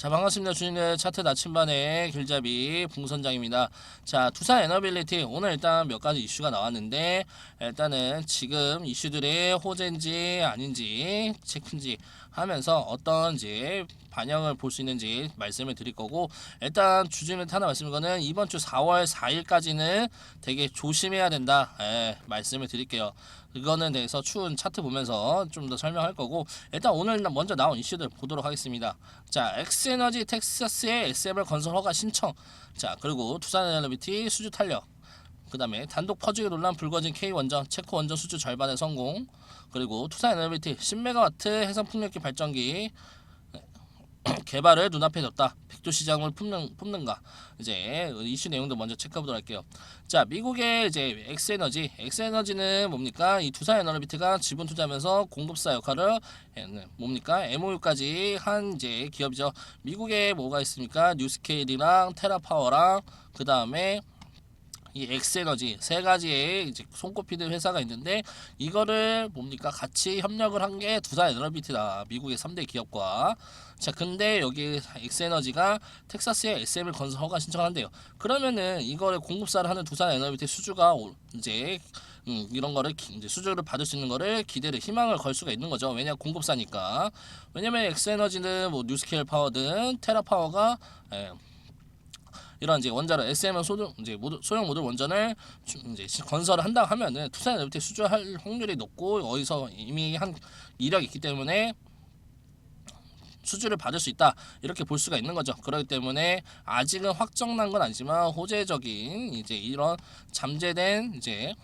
자 반갑습니다. 주인들 차트 나침반의 길잡이 붕선장입니다. 자 두산 에너빌리티 오늘 일단 몇 가지 이슈가 나왔는데 일단은 지금 이슈들이 호재인지 아닌지 체크인지 하면서 어떤지 반영을 볼 수 있는지 말씀을 드릴 거고 일단 주주님 하나 말씀드린 거는 이번 주 4월 4일까지는 되게 조심해야 된다 예, 말씀을 드릴게요 그거는 대해서 추운 차트 보면서 좀 더 설명할 거고 일단 오늘 먼저 나온 이슈들 보도록 하겠습니다. 자, 엑스에너지 텍사스의 SMR 건설 허가 신청. 자, 그리고 두산에너비티 수주 탄력. 그 다음에 단독 퍼주기 논란 불거진 K 원전 체코 원전 수주 절반의 성공. 그리고 투산 에너비티 10메가와트 해상 풍력기 발전기 개발을 눈앞에 뒀다. 백도 시장을 품는 품는가. 이제 이슈 내용도 먼저 체크해보도록 할게요. 자, 미국의 이제 엑스에너지, 엑스에너지는 뭡니까? 이 두산 에너비트가 지분 투자하면서 공급사 역할을 예, 네, 뭡니까? MOU까지 한 이제 기업이죠. 미국에 뭐가 있습니까? 뉴스케일이랑 테라파워랑 그 다음에 이 엑스에너지 세 가지의 이제 손꼽히는 회사가 있는데 이거를 뭡니까? 같이 협력을 한 게 두산 에너비트다. 미국의 3대 기업과. 자 근데 여기 엑스에너지가 텍사스에 SM을 건설 허가 신청한대요. 그러면은 이거를 공급사를 하는 두산 에너비트 수주가 올- 이제 음, 이런 거를 기- 이제 수주를 받을 수 있는 거를 기대를 희망을 걸 수가 있는 거죠. 왜냐 공급사니까. 왜냐면 엑스에너지는 뭐 뉴스케일 파워든 테라파워가 예, 이런 이제 원자로 SM은 소형 이제 모두 소형 모듈 원전을 주- 이제 시- 건설을 한다 하면은 투산 에너비티 수주할 확률이 높고 어디서 이미 한 이력이 있기 때문에 수주를 받을 수 있다 이렇게 볼 수가 있는 거죠. 그렇기 때문에 아직은 확정난 건 아니지만 호재적인 이제 이런 잠재된 이제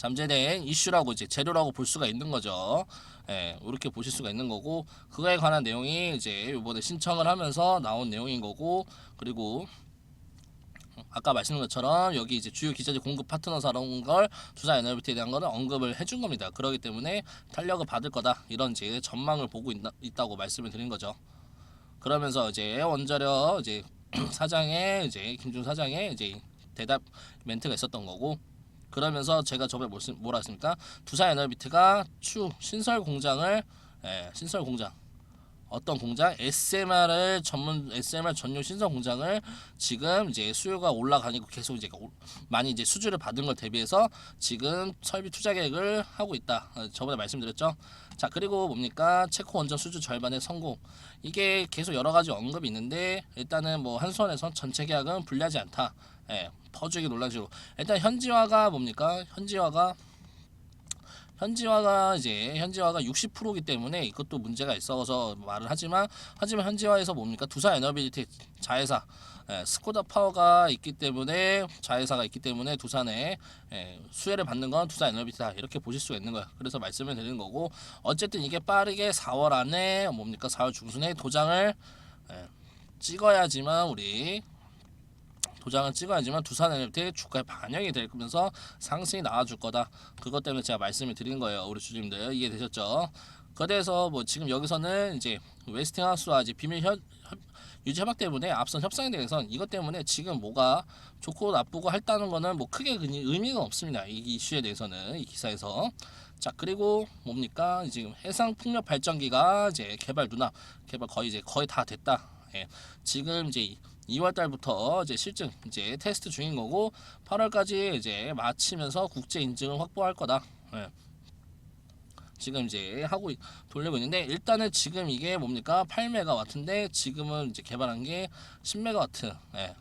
잠재된 이슈라고 이제 재료라고 볼 수가 있는 거죠. 예, 이렇게 보실 수가 있는 거고 그거에 관한 내용이 이제 이번에 신청을 하면서 나온 내용인 거고 그리고 아까 말씀드린 것처럼 여기 이제 주요 기자재 공급 파트너사라는 걸 두산 에너비티에 대한 거는 언급을 해준 겁니다. 그렇기 때문에 탄력을 받을 거다 이런 이제 전망을 보고 있다, 있다 고 말씀을 드린 거죠. 그러면서 이제 원자력 이제 사장의 이제 김준 사장의 이제 대답 멘트가 있었던 거고 그러면서 제가 저번에 뭐라 했습니까? 두산 에너비트가 추 신설 공장을 예, 신설 공장 어떤 공장 SMR을 전문 SMR 전용 신설 공장을 지금 이제 수요가 올라가니까 계속 이제 오- 많이 이제 수주를 받은 걸 대비해서 지금 설비 투자 계획을 하고 있다. 어, 저번에 말씀드렸죠. 자 그리고 뭡니까 체코 원전 수주 절반의 성공 이게 계속 여러 가지 언급이 있는데 일단은 뭐 한수원에서 전체 계약은 불리하지 않다. 예, 퍼주기 논란식으로 일단 현지화가 뭡니까? 현지화가 현지화가 이제 현지화가 60%이기 때문에 이것도 문제가 있어서 말을 하지만 하지만 현지화에서 뭡니까? 두산 에너비티 자회사 예, 스코다 파워가 있기 때문에 자회사가 있기 때문에 두산에 예, 수혜를 받는 건 두산 에너비티다. 이렇게 보실 수가 있는 거예요. 그래서 말씀을 드리는 거고 어쨌든 이게 빠르게 4월 안에 뭡니까? 4월 중순에 도장을 예, 찍어야지만 우리 도장을 찍어야지만 두산 에너비티 주가에 반영이 될 거면서 상승이 나와줄 거다. 그것 때문에 제가 말씀을 드린 거예요. 우리 주주님들 이해되셨죠? 거대해서 뭐 지금 여기서는 이제 웨스팅하우스와 이제 비밀 협, 협- 유지 협약 때문에 앞선 협상에 대해서 이것 때문에 지금 뭐가 좋고 나쁘고 했다는 거는 뭐 크게 의- 의미가 없습니다. 이 이슈에 대해서는 이 기사에서 자 그리고 뭡니까 지금 해상 풍력 발전기가 이제 개발 누나 개발 거의 이제 거의 다 됐다. 예. 지금 이제 2월 달부터 이제 실증 이제 테스트 중인 거고 8월까지 이제 마치면서 국제 인증을 확보할 거다. 예. 지금 이제 하고 있- 돌리고 있는데 일단은 지금 이게 뭡니까 8메가와트인데 지금은 이제 개발한 게 10메가와트. 예.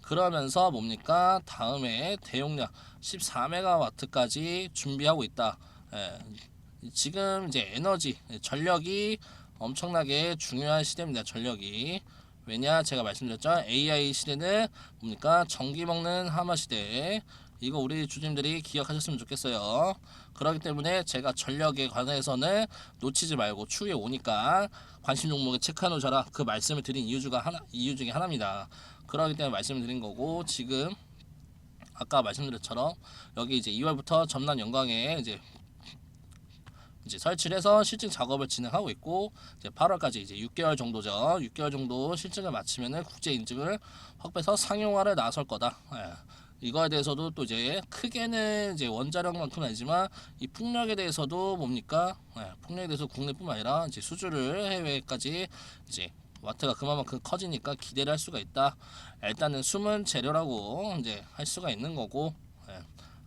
그러면서 뭡니까 다음에 대용량 14메가와트까지 준비하고 있다. 예. 지금 이제 에너지 전력이 엄청나게 중요한 시대입니다. 전력이 왜냐? 제가 말씀드렸죠. AI 시대는 뭡니까? 전기 먹는 하마 시대. 이거 우리 주주님들이 기억하셨으면 좋겠어요. 그렇기 때문에 제가 전력에 관해서는 놓치지 말고 추후에 오니까 관심 종목에 체크해 놓으셔라 그 말씀을 드린 이유 중가 하나 이유 중에 하나입니다. 그렇기 때문에 말씀을 드린 거고 지금 아까 말씀드렸처럼 여기 이제 2월부터 전남 영광에 이제 이제 설치를 해서 실증 작업을 진행하고 있고 이제 8월까지 이제 6개월 정도죠. 6개월 정도 실증을 마치면은 국제 인증을 확보해서 상용화를 나설 거다. 예. 이거에 대해서도 또 이제 크게는 이제 원자력만큼은 아니지만 이 풍력에 대해서도 뭡니까? 예, 풍력에 대해서 국내뿐만 아니라 이제 수주를 해외까지 이제 와트가 그만큼 커지니까 기대를 할 수가 있다. 일단은 숨은 재료라고 이제 할 수가 있는 거고 예,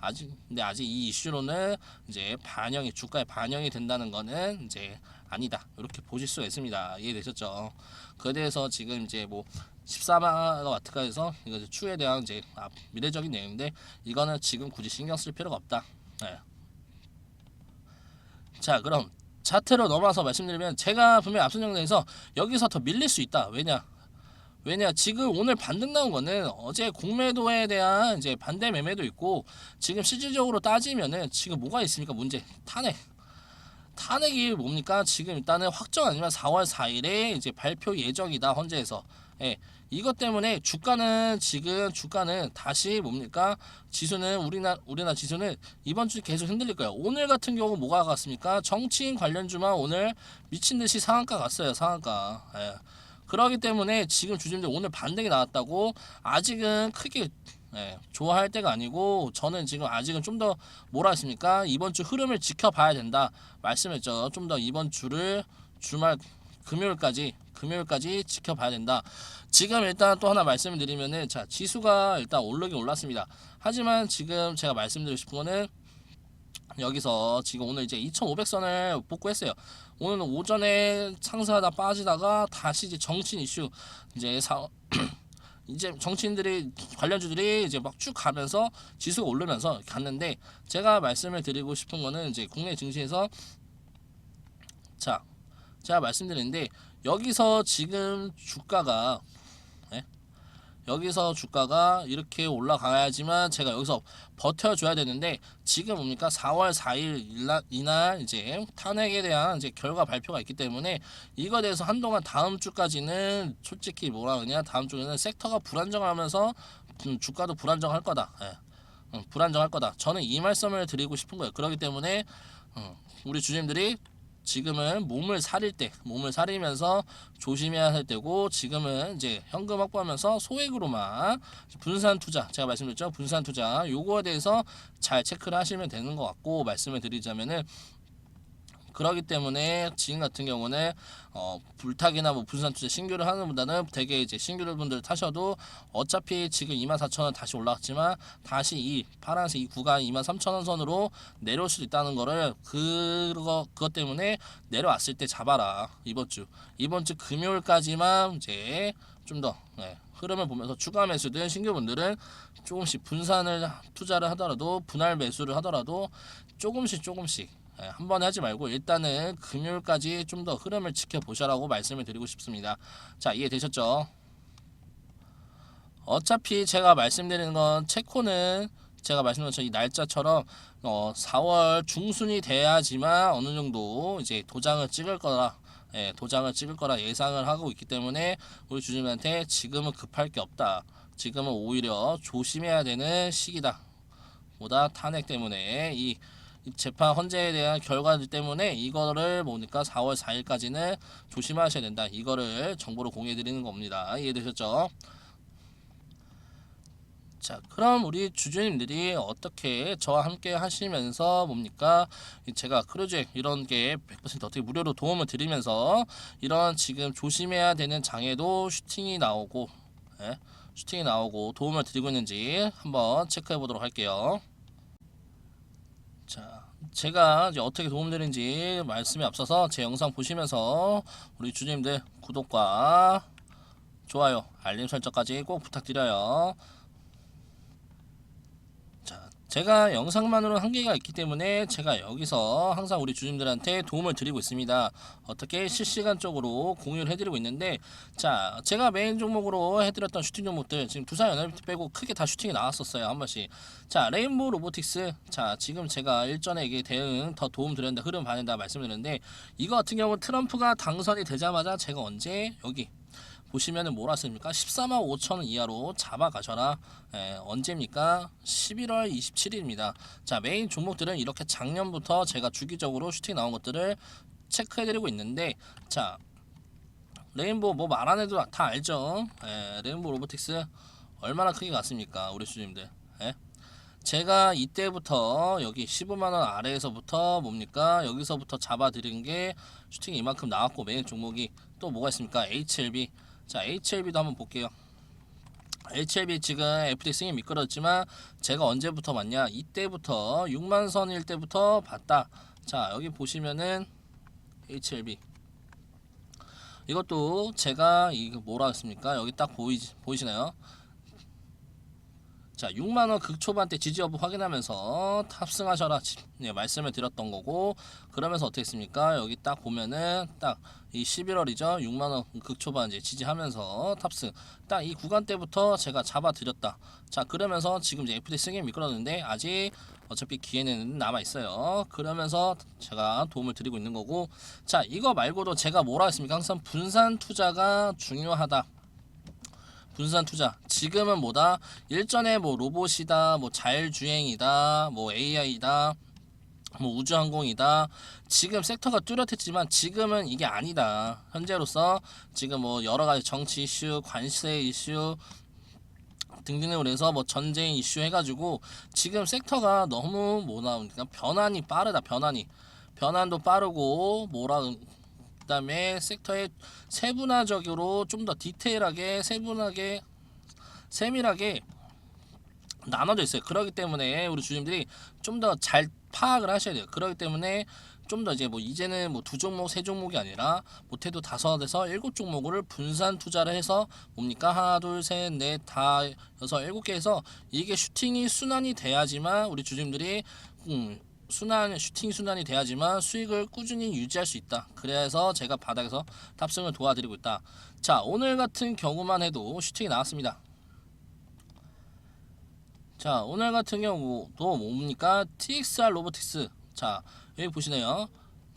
아직 근데 아직 이 이슈로는 이제 반영이 주가에 반영이 된다는 거는 이제 아니다 이렇게 보실 수가 있습니다 이해되셨죠? 그에 대해서 지금 이제 뭐 14마와트가 해서 이거 추후에 대한 이제 아, 미래적인 내용인데 이거는 지금 굳이 신경 쓸 필요가 없다. 예. 자 그럼 차트로 넘어와서 말씀드리면 제가 분명히 앞선 영상에서 여기서 더 밀릴 수 있다. 왜냐? 왜냐 지금 오늘 반등 나온 거는 어제 공매도에 대한 이제 반대 매매도 있고 지금 실질적으로 따지면은 지금 뭐가 있습니까? 문제. 탄핵. 탄핵이 뭡니까? 지금 일단은 확정 아니면 4월 4일에 이제 발표 예정이다 헌재에서. 예. 이것 때문에 주가는 지금 주가는 다시 뭡니까? 지수는 우리나라 우리나라 지수는 이번 주 계속 흔들릴 거예요. 오늘 같은 경우 뭐가 갔습니까? 정치인 관련주만 오늘 미친 듯이 상한가 갔어요 상한가. 예. 그러기 때문에 지금 주주님들 오늘 반등이 나왔다고 아직은 크게 예, 좋아할 때가 아니고 저는 지금 아직은 좀 더 뭐라 했습니까? 이번 주 흐름을 지켜봐야 된다 말씀했죠. 좀 더 이번 주를 주말 금요일까지 금요일까지 지켜봐야 된다. 지금 일단 또 하나 말씀을 드리면은 자 지수가 일단 오르긴 올랐습니다. 하지만 지금 제가 말씀드리고 싶은 거는 여기서 지금 오늘 이제 2,500선을 복구했어요. 오늘 오전에 상승하다 빠지다가 다시 이제 정치인 이슈 이제 사 이제 정치인들이 관련주들이 이제 막 쭉 가면서 지수가 오르면서 갔는데 제가 말씀을 드리고 싶은 거는 이제 국내 증시에서 자 제가 말씀드리는데 여기서 지금 주가가 예? 여기서 주가가 이렇게 올라가야지만 제가 여기서 버텨줘야 되는데 지금 뭡니까? 4월 4일 이날, 이제 탄핵에 대한 이제 결과 발표가 있기 때문에 이거에 대해서 한동안 다음 주까지는 솔직히 뭐라 그러냐? 다음 주에는 섹터가 불안정하면서 음, 주가도 불안정할 거다. 예. 음, 불안정할 거다. 저는 이 말씀을 드리고 싶은 거예요. 그렇기 때문에 음, 우리 주님들이 지금은 몸을 사릴 때, 몸을 사리면서 조심해야 할 때고 지금은 이제 현금 확보하면서 소액으로만 분산 투자, 제가 말씀드렸죠, 분산 투자. 요거에 대해서 잘 체크를 하시면 되는 것 같고 말씀을 드리자면은 그러기 때문에 지금 같은 경우는 어, 불타기나 뭐 분산 투자 신규를 하는 보다는 되게 이제 신규를 분들 타셔도 어차피 지금 24,000원 다시 올라갔지만 다시 이 파란색 이 구간 23,000원 선으로 내려올 수도 있다는 거를 그거 그것 때문에 내려왔을 때 잡아라. 이번 주. 이번 주 금요일까지만 이제 좀더 네, 흐름을 보면서 추가 매수든 신규분들은 조금씩 분산을 투자를 하더라도 분할 매수를 하더라도 조금씩 조금씩 예, 한 번에 하지 말고 일단은 금요일까지 좀 더 흐름을 지켜보셔라고 말씀을 드리고 싶습니다. 자 이해되셨죠? 어차피 제가 말씀드리는 건 체코는 제가 말씀드린 것처럼 이 날짜처럼 어 4월 중순이 돼야지만 어느 정도 이제 도장을 찍을 거라 예, 도장을 찍을 거라 예상을 하고 있기 때문에 우리 주주님한테 지금은 급할 게 없다. 지금은 오히려 조심해야 되는 시기다. 보다 탄핵 때문에 이, 이 재판 헌재에 대한 결과들 때문에 이거를 보니까 4월 4일까지는 조심하셔야 된다. 이거를 정보로 공유해 드리는 겁니다. 이해되셨죠? 자, 그럼 우리 주주님들이 어떻게 저와 함께 하시면서 뭡니까? 이 제가 크루즈 이런 게 100% 어떻게 무료로 도움을 드리면서 이런 지금 조심해야 되는 장애도 슈팅이 나오고, 예? 슈팅이 나오고 도움을 드리고 있는지 한번 체크해 보도록 할게요. 자, 제가 이제 어떻게 도움드리는지 말씀에 앞서서 제 영상 보시면서 우리 주주님들 구독과 좋아요, 알림 설정까지 꼭 부탁드려요. 자, 제가 영상만으로 한계가 있기 때문에 제가 여기서 항상 우리 주님들한테 도움을 드리고 있습니다. 어떻게 실시간적으로 공유를 해드리고 있는데, 자, 제가 메인 종목으로 해드렸던 슈팅 종목들 지금 두산 연합 빼고 크게 다 슈팅이 나왔었어요 한 번씩. 자, 레인보우 로보틱스, 자, 지금 제가 일전에 이게 대응 더 도움 드렸는데 흐름 반영다 말씀드렸는데, 이거 같은 경우 트럼프가 당선이 되자마자 제가 언제 여기 보시면은 뭐라 씁니까? 14만 5천 원 이하로 잡아가셔라. 예, 언제입니까? 11월 27일입니다. 자, 메인 종목들은 이렇게 작년부터 제가 주기적으로 슈팅 나온 것들을 체크해드리고 있는데, 자, 레인보우 뭐 말 안 해도 다 알죠? 예, 레인보우 로보틱스 얼마나 크게 갔습니까? 우리 주님들. 예? 제가 이때부터 여기 15만원 아래에서부터 뭡니까 여기서부터 잡아드린 게 슈팅이 이만큼 나왔고 메인 종목이 또 뭐가 있습니까 HLB 자 HLB도 한번 볼게요. HLB 지금 FTX이 미끄러졌지만 제가 언제부터 봤냐? 이때부터 6만 선일 때부터 봤다. 자 여기 보시면은 HLB 이것도 제가 이거 뭐라 했습니까? 여기 딱 보이 보이시나요 자 6만원 극초반 때 지지 여부 확인하면서 탑승하셔라 지- 네, 말씀을 드렸던 거고 그러면서 어떻게 했습니까? 여기 딱 보면은 딱 이 11월이죠? 6만원 극초반 이제 지지하면서 탑승. 딱 이 구간 때부터 제가 잡아 드렸다. 자 그러면서 지금 이제 FT 승인 미끄러졌는데 아직 어차피 기회는 남아 있어요. 그러면서 제가 도움을 드리고 있는 거고 자 이거 말고도 제가 뭐라 했습니까? 항상 분산 투자가 중요하다 분산 투자. 지금은 뭐다? 일전에 뭐 로봇이다 뭐 자율주행이다 뭐 AI다 뭐 우주항공이다. 지금 섹터가 뚜렷했지만 지금은 이게 아니다. 현재로서 지금 뭐 여러 가지 정치 이슈 관세 이슈 등등으로 해서 뭐 전쟁 이슈 해가지고 지금 섹터가 너무 뭐나 그러니까 변환이 빠르다 변환이. 변환도 빠르고 뭐라 그 다음에 섹터의 세분화적으로 좀 더 디테일하게 세분하게 세밀하게 나눠져 있어요. 그렇기 때문에 우리 주님들이 좀 더 잘 파악을 하셔야 돼요. 그렇기 때문에 좀 더 이제 뭐 이제는 뭐 두 종목 세 종목이 아니라 못해도 다섯에서 일곱 종목을 분산 투자를 해서 뭡니까 하나 둘 셋 넷 다 여섯 일곱 개 해서 이게 슈팅이 순환이 돼야지만 우리 주님들이 음, 순환 슈팅 순환이 돼야지만 수익을 꾸준히 유지할 수 있다. 그래서 제가 바닥에서 탑승을 도와드리고 있다. 자 오늘 같은 경우만 해도 슈팅이 나왔습니다. 자 오늘 같은 경우도 뭡니까? TXR 로보틱스. 자 여기 보시네요.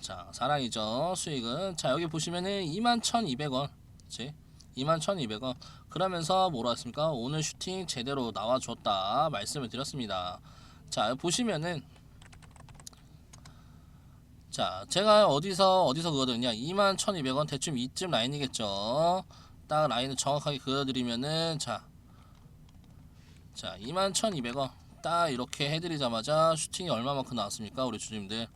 자 사랑이죠. 수익은. 자 여기 보시면은 21,200원. 그치? 21,200원. 그러면서 뭐라 했습니까? 오늘 슈팅 제대로 나와줬다 말씀을 드렸습니다. 자 보시면은 자 제가 어디서 어디서 그거든요 21,200원 대충 이쯤 라인이겠죠 딱 라인을 정확하게 그려드리면은 자 자, 21,200원. 딱 이렇게 해드리자마자 슈팅이 얼마만큼 나왔습니까? 우리 주님들.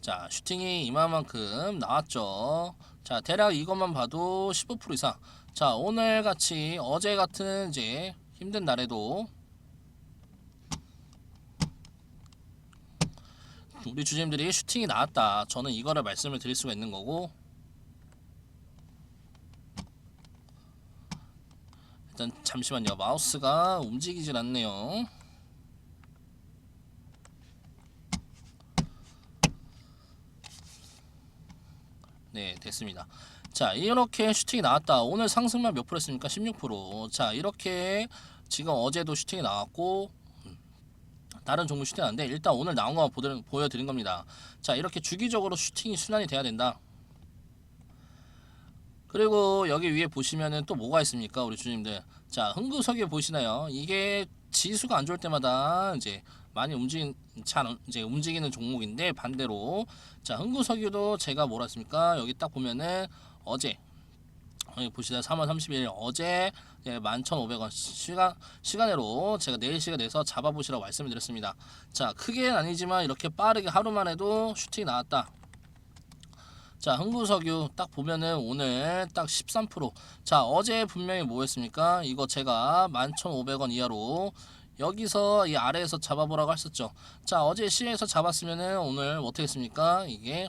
자, 슈팅이 이만큼 나왔죠. 자, 대략 이것만 봐도 15% 이상. 자, 오늘 같이 어제 같은 이제 힘든 날에도 우리 주님들이 슈팅이 나왔다. 저는 이거를 말씀을 드릴 수가 있는 거고. 일단 잠시만요. 마우스가 움직이질 않네요. 네 됐습니다. 자 이렇게 슈팅이 나왔다. 오늘 상승만 몇 프로 했습니까? 16%자 이렇게 지금 어제도 슈팅이 나왔고 음, 다른 종목 슈팅 나는데 일단 오늘 나온 거 보여- 보여드린 겁니다. 자 이렇게 주기적으로 슈팅이 순환이 돼야 된다. 그리고 여기 위에 보시면은 또 뭐가 있습니까 우리 주님들? 자 흥구석유 보시나요? 이게 지수가 안 좋을 때마다 이제 많이 움직인 잘 이제 움직이는 종목인데 반대로. 자 흥구석유도 제가 뭐라 했습니까? 여기 딱 보면은 어제 보시다 3월 30일 어제 예, 11,500원 시간 시간으로 제가 4시간 내서 잡아보시라고 말씀을 드렸습니다 자 크게는 아니지만 이렇게 빠르게 하루만 해도 슈팅이 나왔다 자, 흥구석유 딱 보면은 오늘 딱 13%. 자, 어제 분명히 뭐였습니까? 이거 제가 11,500원 이하로 여기서 이 아래에서 잡아보라고 했었죠. 자, 어제 시에서 잡았으면은 오늘 어떻게 했습니까? 이게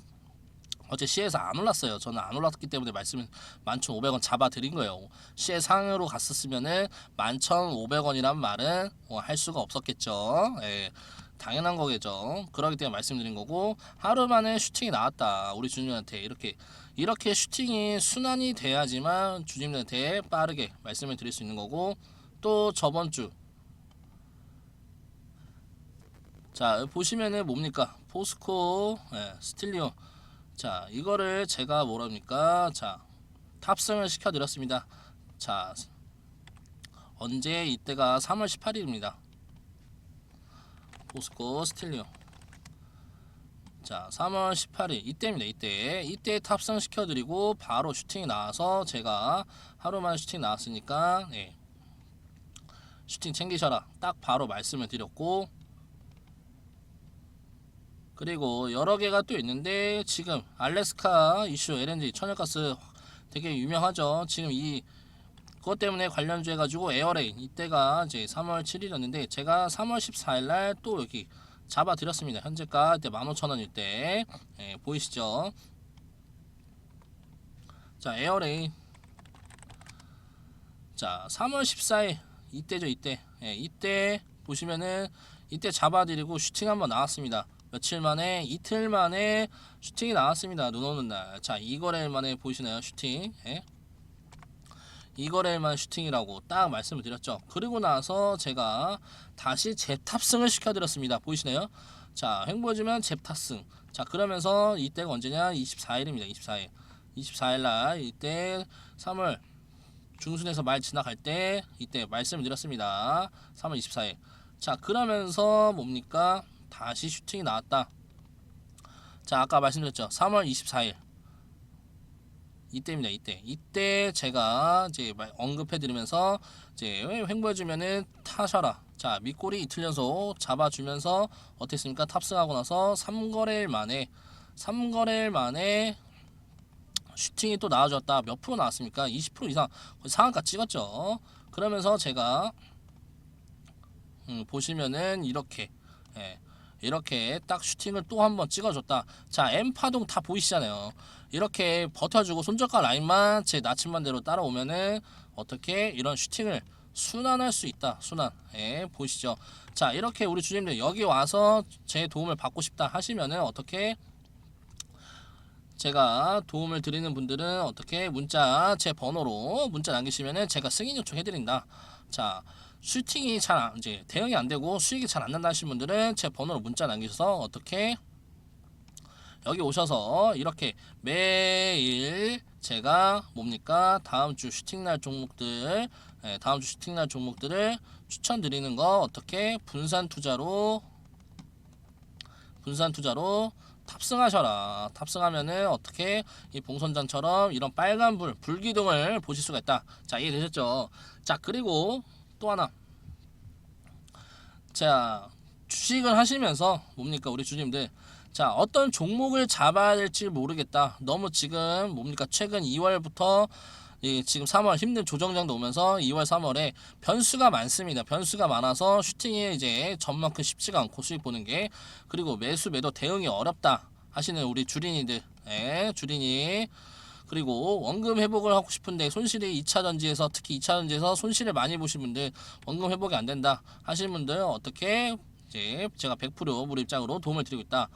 어제 시에서 안 올랐어요. 저는 안 올랐기 때문에 말씀을 11,500원 잡아드린 거예요. 시에 상으로 갔었으면은 11,500원이란 말은 어, 할 수가 없었겠죠. 예. 당연한 거겠죠. 그러기 때문에 말씀드린 거고 하루 만에 슈팅이 나왔다. 우리 주님한테 이렇게 이렇게 슈팅이 순환이 돼야지만 주님한테 빠르게 말씀을 드릴 수 있는 거고 또 저번 주 자, 보시면은 뭡니까? 포스코, 예, 스틸리오. 자, 이거를 제가 뭐랍니까? 자, 탑승을 시켜드렸습니다. 자, 언제 이때가 3월 18일입니다. 포스코 스틸리오. 자, 3월 18일 이때입니다. 이때 이때 탑승 시켜드리고 바로 슈팅이 나와서 제가 하루만 슈팅 나왔으니까 네. 슈팅 챙기셔라 딱 바로 말씀을 드렸고 그리고 여러 개가 또 있는데 지금 알래스카 이슈 LNG 천연가스 되게 유명하죠. 지금 이 그것 때문에 관련주 해가지고 에어레인 이때가 이제 3월 7일이었는데 제가 3월 14일 날 또 여기 잡아 드렸습니다. 현재가 이때 15,000원일 때. 예, 보이시죠? 자 에어레인. 자 3월 14일 이때죠 이때. 예, 이때 보시면은 이때 잡아드리고 슈팅 한번 나왔습니다 며칠 만에 이틀 만에 슈팅이 나왔습니다 눈 오는 날자 이거래일 만에 보이시나요 슈팅 예? 이거래일만 슈팅이라고 딱 말씀을 드렸죠 그리고 나서 제가 다시 재탑승을 시켜드렸습니다 보이시나요 자 횡보해주면 재탑승 자 그러면서 이때가 언제냐 24일입니다 24일 24일 날 이때 3월 중순에서 말 지나갈 때 이때 말씀을 드렸습니다. 3월 24일. 자, 그러면서 뭡니까? 다시 슈팅이 나왔다. 자, 아까 말씀드렸죠. 3월 24일. 이때입니다. 이때. 이때 제가 이제 말- 언급해 드리면서 이제 횡보해 주면은 타셔라. 자, 밑꼬리 이틀 연속 잡아 주면서 어땠습니까? 탑승하고 나서 3거래일 만에 3거래일 만에 슈팅이 또 나와줬다. 몇 프로 나왔습니까? 20% 이상 거의 상한가 찍었죠. 그러면서 제가 음, 보시면은 이렇게 예, 이렇게 딱 슈팅을 또 한번 찍어줬다. 자, M 파동 다 보이시잖아요. 이렇게 버텨주고 손절가 라인만 제 나침반대로 따라오면은 어떻게 이런 슈팅을 순환할 수 있다. 순환. 예, 보시죠. 자, 이렇게 우리 주님들 여기 와서 제 도움을 받고 싶다 하시면은 어떻게 제가 도움을 드리는 분들은 어떻게 문자 제 번호로 문자 남기시면은 제가 승인 요청해 드린다. 자, 슈팅이 잘 안, 이제 대응이 안 되고 수익이 잘 안 난다 하시는 분들은 제 번호로 문자 남기셔서 어떻게 여기 오셔서 이렇게 매일 제가 뭡니까 다음 주 슈팅 날 종목들 예, 다음 주 슈팅 날 종목들을 추천드리는 거 어떻게 분산 투자로 분산 투자로 탑승하셔라. 탑승하면은 어떻게 이 봉선장처럼 이런 빨간 불, 불기둥을 보실 수가 있다. 자, 이해되셨죠? 자, 그리고 또 하나. 자, 주식을 하시면서 뭡니까? 우리 주님들. 자, 어떤 종목을 잡아야 될지 모르겠다. 너무 지금 뭡니까? 최근 2월부터 이 지금 3월 힘든 조정장도 오면서 2월 3월에 변수가 많습니다. 변수가 많아서 슈팅이 이제 전만큼 쉽지가 않고 수익 보는 게 그리고 매수 매도 대응이 어렵다 하시는 우리 주린이들, 예, 주린이 그리고 원금 회복을 하고 싶은데 손실이 2차 전지에서 특히 2차 전지에서 손실을 많이 보신 분들 원금 회복이 안 된다 하시는 분들 어떻게 이제 제가 100% 우리 입장으로 도움을 드리고 있다.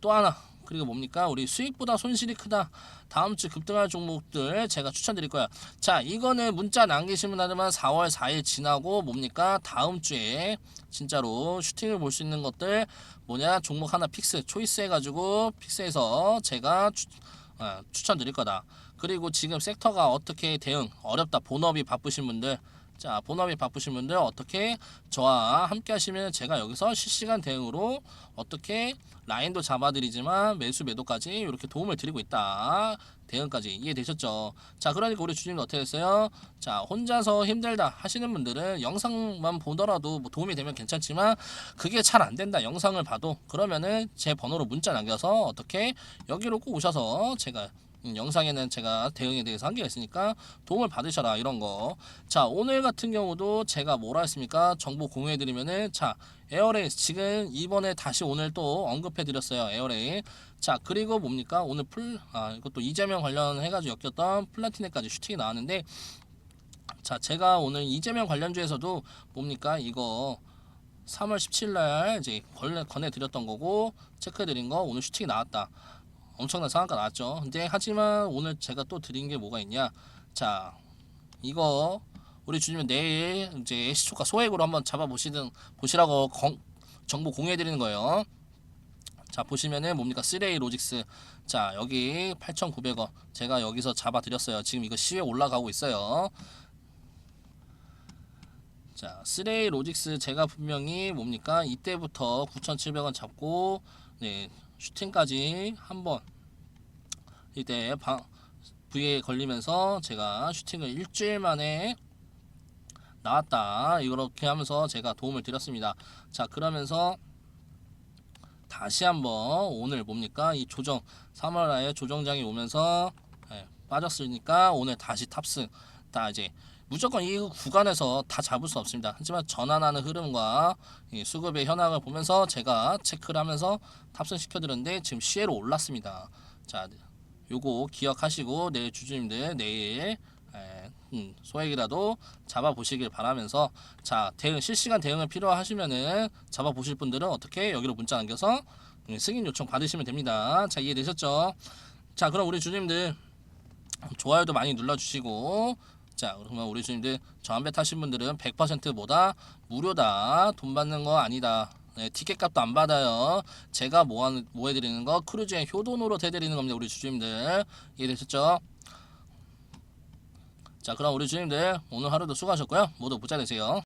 또 하나 그리고 뭡니까? 우리 수익보다 손실이 크다. 다음 주 급등할 종목들 제가 추천드릴 거야. 자 이거는 문자 남기시면 하지만 4월 4일 지나고 뭡니까? 다음 주에 진짜로 슈팅을 볼 수 있는 것들 뭐냐? 종목 하나 픽스 초이스 해가지고 픽스해서 제가 추, 어, 추천드릴 거다. 그리고 지금 섹터가 어떻게 대응 어렵다 본업이 바쁘신 분들 자 본업이 바쁘신 분들 어떻게 저와 함께 하시면 제가 여기서 실시간 대응으로 어떻게 라인도 잡아드리지만 매수 매도까지 이렇게 도움을 드리고 있다 대응까지 이해되셨죠? 자 그러니까 우리 주님도 어떻게 됐어요? 자 혼자서 힘들다 하시는 분들은 영상만 보더라도 뭐 도움이 되면 괜찮지만 그게 잘 안 된다 영상을 봐도 그러면은 제 번호로 문자 남겨서 어떻게 여기로 꼭 오셔서 제가 음, 영상에는 제가 대응에 대해서 한계가 있으니까 도움을 받으셔라 이런 거. 자 오늘 같은 경우도 제가 뭐라 했습니까? 정보 공유해드리면은 자 에어레인 지금 이번에 다시 오늘 또 언급해드렸어요 에어레인. 자 그리고 뭡니까 오늘 풀 아 이것도 이재명 관련해가지고 엮였던 플라티네까지 슈팅이 나왔는데 자 제가 오늘 이재명 관련주에서도 뭡니까 이거 3월 17일 이제 권해, 권해드렸던 거고 체크해드린 거 오늘 슈팅이 나왔다. 엄청난 상한가 나왔죠. 근데 하지만 오늘 제가 또 드린 게 뭐가 있냐? 자, 이거 우리 주님은 내일 이제 시초가 소액으로 한번 잡아 보시든 보시라고 건- 정보 공유해 드리는 거예요. 자, 보시면은 뭡니까? 3A 로직스. 자, 여기 8,900원. 제가 여기서 잡아 드렸어요. 지금 이거 시에 올라가고 있어요. 자, 3A 로직스 제가 분명히 뭡니까? 이때부터 9,700원 잡고 네, 슈팅까지 한번 이때 방 V에 걸리면서 제가 슈팅을 일주일 만에 나왔다. 이렇게 하면서 제가 도움을 드렸습니다. 자 그러면서 다시 한번 오늘 뭡니까? 이 조정 3월에 조정장이 오면서 예, 빠졌으니까 오늘 다시 탑승. 다 이제 무조건 이 구간에서 다 잡을 수 없습니다. 하지만 전환하는 흐름과 이 수급의 현황을 보면서 제가 체크를 하면서 탑승시켜 드렸는데 지금 시에로 올랐습니다. 자, 요거 기억하시고 내일 주주님들 내일 에, 음, 소액이라도 잡아 보시길 바라면서 자 대응 실시간 대응을 필요하시면은 잡아 보실 분들은 어떻게 여기로 문자 남겨서 음, 승인 요청 받으시면 됩니다. 자 이해되셨죠? 자 그럼 우리 주님들 좋아요도 많이 눌러주시고 자 그러면 우리 주님들 저한배 타신 분들은 100% 뭐다 무료다. 돈 받는 거 아니다. 네, 티켓 값도 안 받아요. 제가 뭐, 하, 뭐 해드리는 거? 크루즈의 효도노로 해드리는 겁니다 우리 주님들. 이해되셨죠? 자 그럼 우리 주님들 오늘 하루도 수고하셨고요. 모두 부자 되세요